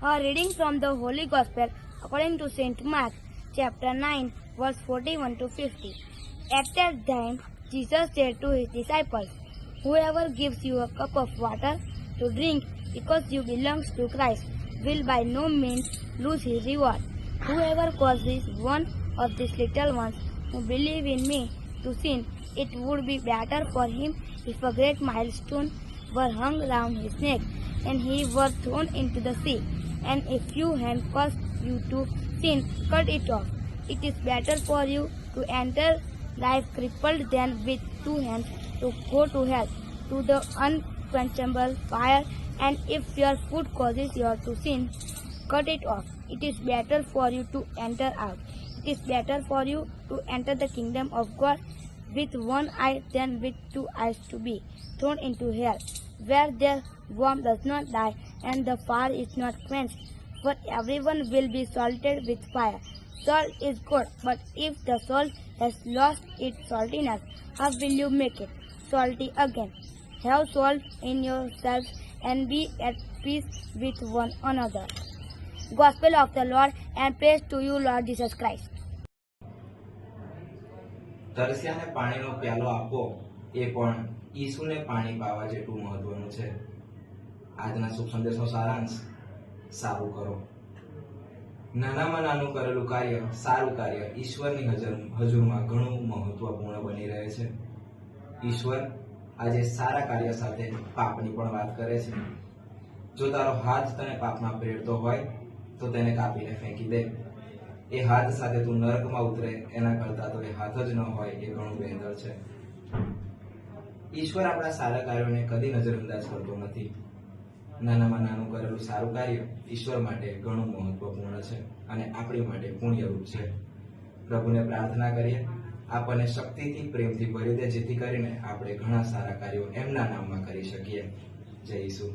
A reading from the Holy Gospel according to St. Mark, chapter 9, verse 41 to 50. At that time, Jesus said to his disciples, Whoever gives you a cup of water to drink because you belong to Christ will by no means lose his reward. Whoever causes one of these little ones who believe in me to sin, it would be better for him if a great milestone were hung round his neck and he were thrown into the sea. And if your hand cause you to sin, cut it off. It is better for you to enter life crippled than with two hands to go to hell, to the unquenchable fire. And if your foot causes you to sin, cut it off. It is better for you to enter out. It is better for you to enter the kingdom of God with one eye than with two eyes to be thrown into hell, where their worm does not die and the fire is not quenched. For everyone will be salted with fire. Salt is good, but if the salt has lost its saltiness, how will you make it salty again? Have salt in yourselves and be at peace with one another. Gospel of the Lord and praise to you, Lord Jesus Christ. તરસ્યાને પાણીનો પ્યાલો આપવો એ પણ ઈસુને પાણી પાવા જેટલું મહત્વનું છે આજના શુભ સંદેશનો સારાંશ, સારું કરો. નાનામાં નાનું કરેલું કાર્ય, સારું કાર્ય ઈશ્વરની હજર, હજુરમાં ઘણું મહત્વપૂર્ણ બની રહે છે. ઈશ્વર આજે સારા કાર્ય સાથે પાપની પણ વાત કરે છે. જો તારો હાથ તને પાપમાં પ્રેરતો હોય, તો તેને કાપીને ફેંકી દે. એ હાથ સાથે તું નરકમાં ઉતરે, એના કરતા તો એ હાથ જ ન હોય, એ ઘણું બહેતર છે. ઈશ્વર આપણા સારા કાર્યોને કદી નજરઅંદાજ કરતો નથી. નાનામાં નાનું કરેલું સારું કાર્ય ઈશ્વર માટે ઘણું મહત્વપૂર્ણ છે અને આપણી માટે પુણ્યરૂપ છે. પ્રભુને પ્રાર્થના કરીએ, આપણને શક્તિથી, પ્રેમથી ભરી દે, જેથી કરીને આપણે ઘણા સારા કાર્યો એમના નામમાં કરી શકીએ. જય ઈસુ.